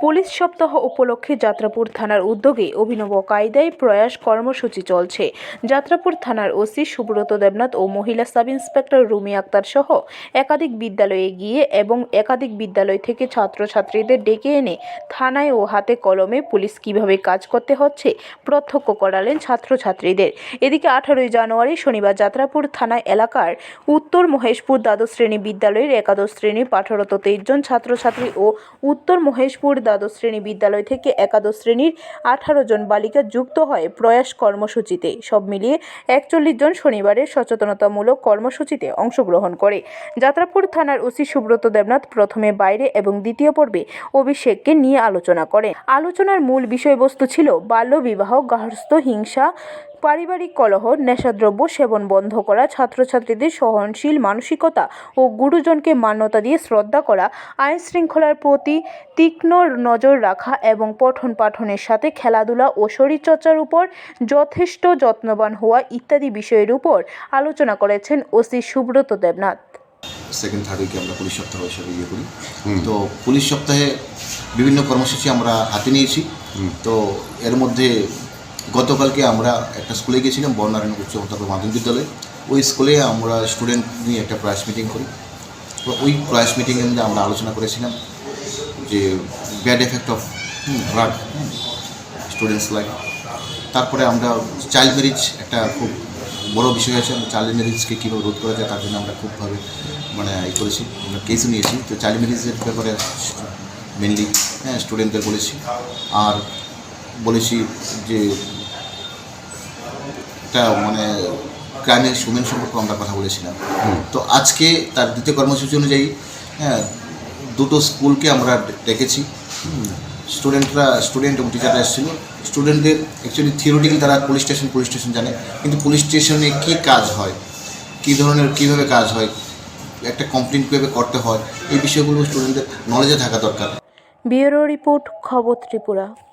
Police সপ্তাহ উপলক্ষে যাত্রাপুর থানার উদ্যোগে অভিনব কায়দায় প্রয়াস কর্মসূচি চলছে। যাত্রাপুর থানার ওসি সুব্রত দেবনাথ ও মহিলা সাব ইন্সপেক্টর রুমি আক্তার সহ একাধিক বিদ্যালয়ে গিয়ে এবং একাধিক বিদ্যালয় থেকে ছাত্রছাত্রীদের ডেকে এনে থানায় ও হাতে কলমে পুলিশ কীভাবে কাজ করতে হচ্ছে প্রত্যক্ষ করালেন ছাত্রছাত্রীদের। এদিকে আঠারোই জানুয়ারি শনিবার যাত্রাপুর থানা এলাকার উত্তর মহেশপুর দ্বাদশ শ্রেণি বিদ্যালয়ের একাদশ শ্রেণির পাঠরত তেইশ জন ছাত্রছাত্রী ও উত্তর মহেশপুর দ্বাদশ শ্রেণি বিদ্যালয় থেকে একাদশ শ্রেণির আঠারো জন বালিকা যুক্ত হয় প্রয়াস কর্মসূচিতে। সব মিলিয়ে একচল্লিশ জন শনিবারের সচেতনতামূলক কর্মসূচিতে অংশগ্রহণ করে। যাত্রাপুর থানার ওসি সুব্রত দেবনাথ প্রথমে বাইরে এবং দ্বিতীয় পর্বে অভিষেককে নিয়ে আলোচনা করেন। আলোচনার মূল বিষয়বস্তু ছিল বাল্যবিবাহ, গার্হস্থ্য, হিংসা পারিবারিক কলহ নেশাদ্রব্য সেবন বন্ধ করা ছাত্রছাত্রীদের সহনশীল মানসিকতা ও গুরুজনকে মান্যতা দিয়ে শ্রদ্ধা করা আইন শৃঙ্খলার প্রতি তীক্ষ্ণ নজর রাখা এবং পঠন পাঠনের সাথে খেলাধুলা ও শরীরচর্চার উপর যথেষ্ট যত্নবান হওয়া ইত্যাদি বিষয়ের উপর আলোচনা করেছেন OC Subrata Debnath. Second third উইকে আমরা পুলিশ সপ্তাহ হিসেবে ইয়ে করি। তো পুলিশ সপ্তাহে বিভিন্ন কর্মসূচি আমরা হাতে নিয়েছি। তো এর মধ্যে গতকালকে আমরা একটা স্কুলে গেছিলাম বর্ণারণ্য উচ্চ মাধ্যমিক বিদ্যালয়ে। ওই স্কুলে আমরা স্টুডেন্ট নিয়ে একটা প্রাইস মিটিং করি। তো ওই প্রাইস মিটিংয়ের মধ্যে আমরা আলোচনা করেছিলাম যে bad effect of drug students life তারপরে আমরা চাইল্ড ম্যারিজ একটা খুব বড় বিষয় আছে। চাইল্ড ম্যারিজকে কীভাবে রোধ করা যায় তার জন্য আমরা খুবভাবে মানে ই করেছি। আমরা কেসও নিয়েছি। তো চাইল্ড ম্যারিজের ব্যাপারে মেনলি হ্যাঁ স্টুডেন্টদের বলেছি। আর বলেছি যে একটা মানে ক্রাইমের সুমেন সম্পর্কে আমরা কথা বলেছিলাম। তো আজকে তার দ্বিতীয় কর্মসূচি অনুযায়ী হ্যাঁ দুটো স্কুলকে আমরা ডেকেছি। স্টুডেন্টরা স্টুডেন্ট এবং টিচাররা এসেছিল। স্টুডেন্টদের অ্যাকচুয়ালি থিওরিটিক্যালি তারা পুলিশ স্টেশন পুলিশ স্টেশন জানে। কিন্তু পুলিশ স্টেশনে কী কাজ হয়? কী ধরনের কীভাবে কাজ হয়? একটা কমপ্লেন কীভাবে করতে হয়? এই বিষয়গুলো স্টুডেন্টদের নলেজে থাকা দরকার। ব্যুরো রিপোর্ট খবর ত্রিপুরা।